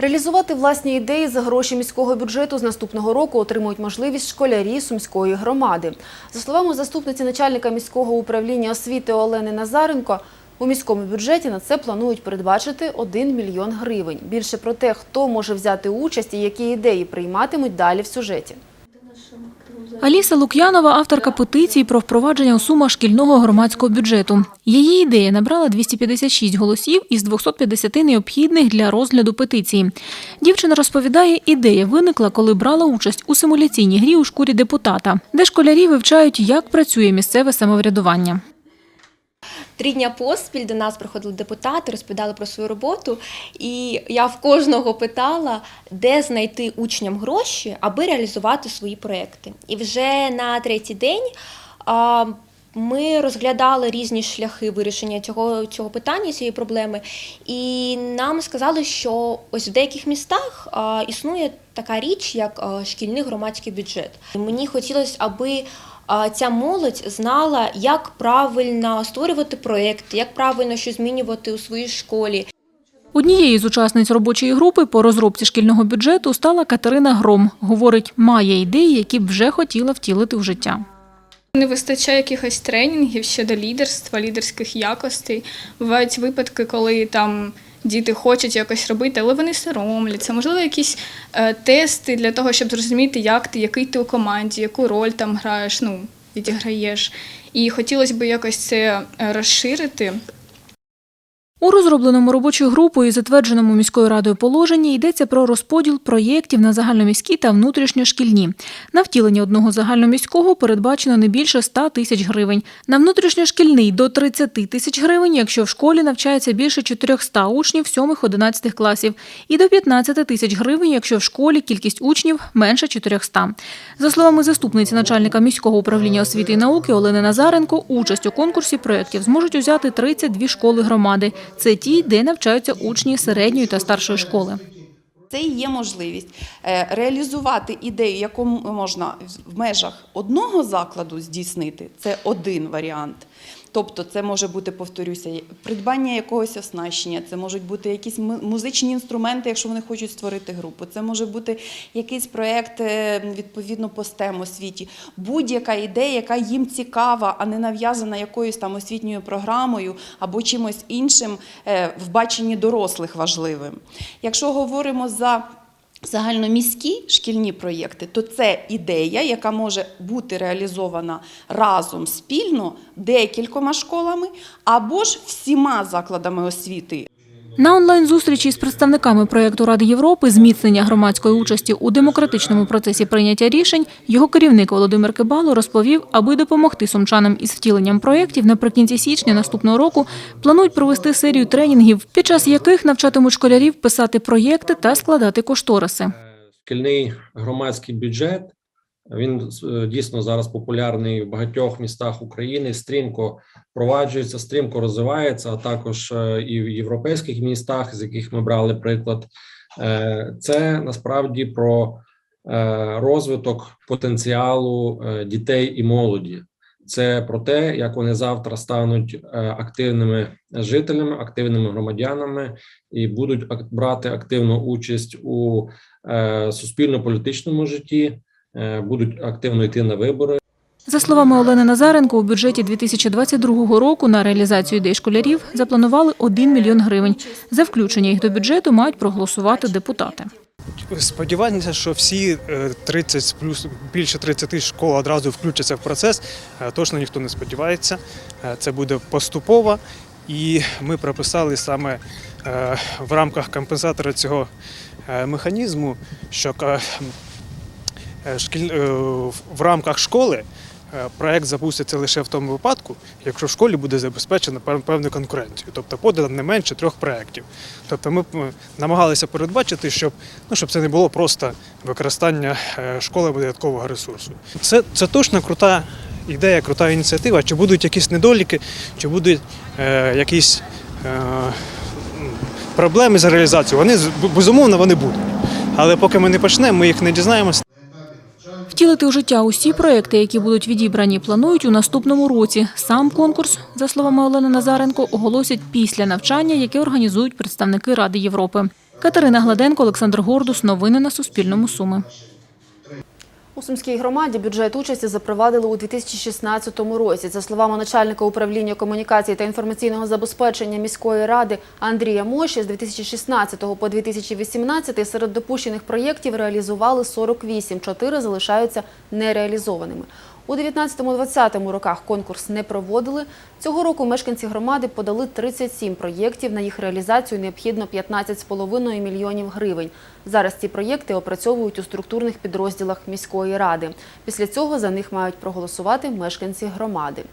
Реалізувати власні ідеї за гроші міського бюджету з наступного року отримують можливість школярі Сумської громади. За словами заступниці начальника міського управління освіти Олени Назаренко, у міському бюджеті на це планують передбачити 1 мільйон гривень. Більше про те, хто може взяти участь і які ідеї прийматимуть далі в сюжеті. Аліса Лук'янова – авторка петиції про впровадження у Сумах шкільного громадського бюджету. Її ідея набрала 256 голосів із 250 необхідних для розгляду петиції. Дівчина розповідає, ідея виникла, коли брала участь у симуляційній грі у шкурі депутата, де школярі вивчають, як працює місцеве самоврядування. Три дня поспіль до нас приходили депутати, розповідали про свою роботу, і я в кожного питала, де знайти учням гроші, аби реалізувати свої проекти. І вже на третій день ми розглядали різні шляхи вирішення цього, цього питання, цієї проблеми, і нам сказали, що ось в деяких містах а, існує така річ, як а, шкільний громадський бюджет. Мені хотілося, аби ця молодь знала, як правильно створювати проекти, як правильно щось змінювати у своїй школі. Однією з учасниць робочої групи по розробці шкільного бюджету стала Катерина Гром. Говорить, має ідеї, які б вже хотіла втілити в життя. Не вистачає якихось тренінгів щодо лідерства, лідерських якостей. Бувають випадки, коли там діти хочуть якось робити, але вони соромляться. Можливо, якісь е, тести для того, щоб зрозуміти, як ти, який ти у команді, яку роль там граєш, ну, відіграєш. І хотілося б якось це е, розширити. У розробленому робочою групою і затвердженому міською радою положенні йдеться про розподіл проєктів на загальноміські та внутрішньошкільні. На втілення одного загальноміського передбачено не більше 100 тисяч гривень. На внутрішньошкільний – до 30 тисяч гривень, якщо в школі навчається більше 400 учнів 7-11 класів, і до 15 тисяч гривень, якщо в школі кількість учнів менше 400. За словами заступниці начальника міського управління освіти і науки Олени Назаренко, участь у конкурсі проєктів зможуть узяти 32 школи громади. Це ті, де навчаються учні середньої та старшої школи. Це є можливість е, реалізувати ідею, яку можна в межах одного закладу здійснити. Це один варіант. Тобто, це може бути, повторюся, придбання якогось оснащення, це можуть бути якісь музичні інструменти, якщо вони хочуть створити групу. Це може бути якийсь проєкт е, відповідно по STEM освіті. Будь-яка ідея, яка їм цікава, а не нав'язана якоюсь там освітньою програмою або чимось іншим е, в баченні дорослих важливим. Якщо говоримо за Загальноміські шкільні проєкти, то це ідея, яка може бути реалізована разом спільно декількома школами або ж всіма закладами освіти. На онлайн-зустрічі з представниками проєкту Ради Європи зміцнення громадської участі у демократичному процесі прийняття рішень його керівник Володимир Кибало розповів, аби допомогти сумчанам із втіленням проєктів наприкінці січня наступного року планують провести серію тренінгів, під час яких навчатимуть школярів писати проєкти та складати кошториси. шкільний громадський бюджет. Він е, дійсно зараз популярний в багатьох містах України. Стрімко впроваджується, стрімко розвивається, а також е, і в європейських містах, з яких ми брали приклад. Е, Це насправді про розвиток потенціалу дітей і молоді. Це про те, як вони завтра стануть активними жителями, активними громадянами і будуть брати активну участь у суспільно-політичному житті, будуть активно йти на вибори. За словами Олени Назаренко, у бюджеті 2022 року на реалізацію ідей школярів запланували 1 мільйон гривень. За включення їх до бюджету мають проголосувати депутати. Сподіваємося, що всі е, 30 плюс більше 30 школ одразу включаться в процес. Е, Точно ніхто не сподівається. Е, Це буде поступово, і ми прописали саме е, в рамках компенсатора цього е, механізму, що е, е, е, в рамках школи. е, Проект запуститься лише в тому випадку, якщо в школі буде забезпечена пев- певна конкуренція, тобто подано не менше трьох проєктів. Тобто ми е, намагалися передбачити, щоб, ну, щоб це не було просто використання е, школи видаткового ресурсу. Це, це точно крута ідея, крута ініціатива. Чи будуть якісь недоліки, чи будуть е, якісь е, проблеми з реалізацією, вони безумовно вони будуть. Але поки ми не почнемо, ми їх не дізнаємося. Втілити у життя усі проекти, які будуть відібрані, планують у наступному році. Сам конкурс, за словами Олени Назаренко, оголосять після навчання, яке організують представники Ради Європи. Катерина Гладенко, Олександр Гордус. Новини на Суспільному. Суми. У Сумській громаді бюджет участі запровадили у 2016 році. За словами начальника управління комунікації та інформаційного забезпечення міської ради Андрія Моші, з 2016 по 2018 серед допущених проєктів реалізували 48, 4 залишаються нереалізованими. У 19-20 роках конкурс не проводили. Цього року мешканці громади подали 37 проєктів. На їх реалізацію необхідно 15,5 мільйонів гривень. Зараз ці проєкти опрацьовують у структурних підрозділах міської ради. Після цього за них мають проголосувати мешканці громади.